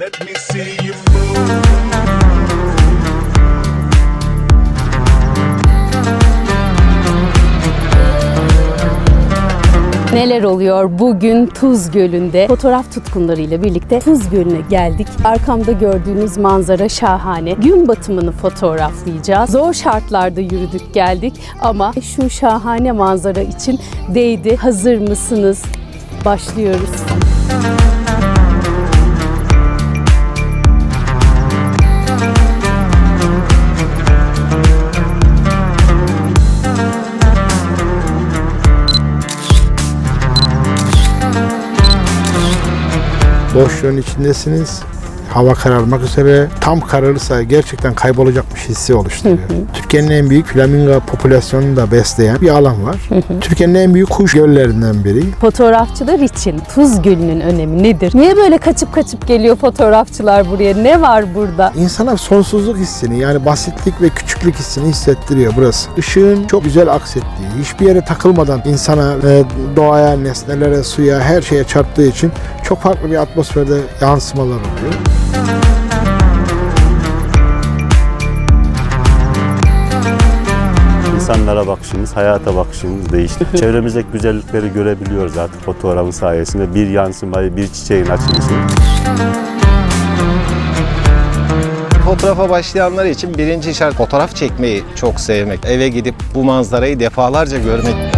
Let me see you move. Neler oluyor bugün Tuz Gölü'nde? Fotoğraf tutkunlarıyla birlikte Tuz Gölü'ne geldik. Arkamda gördüğünüz manzara şahane. Gün batımını fotoğraflayacağız. Zor şartlarda yürüdük geldik ama şu şahane manzara için değdi. Hazır mısınız? Başlıyoruz. Boşluğun içindesiniz. Hava kararmak üzere. Tam kararırsa gerçekten kaybolacakmış hissi oluşturuyor. Türkiye'nin en büyük flamingo popülasyonunu da besleyen bir alan var. Türkiye'nin en büyük kuş göllerinden biri. Fotoğrafçılar için Tuz Gölü'nün önemi nedir? Niye böyle kaçıp kaçıp geliyor fotoğrafçılar buraya? Ne var burada? İnsana sonsuzluk hissini yani basitlik ve küçüklük hissini hissettiriyor burası. Işığın çok güzel aksettiği, hiçbir yere takılmadan insana, doğaya, nesnelere, suya, her şeye çarptığı için çok farklı bir atmosferde yansımalar oluyor. İnsanlara bakışımız, hayata bakışımız değişti. Çevremizdeki güzellikleri görebiliyoruz artık fotoğrafın sayesinde. Bir yansımayı, bir çiçeğin açılışını. Fotoğrafa başlayanlar için birinci şart fotoğraf çekmeyi çok sevmek. Eve gidip bu manzarayı defalarca görmek.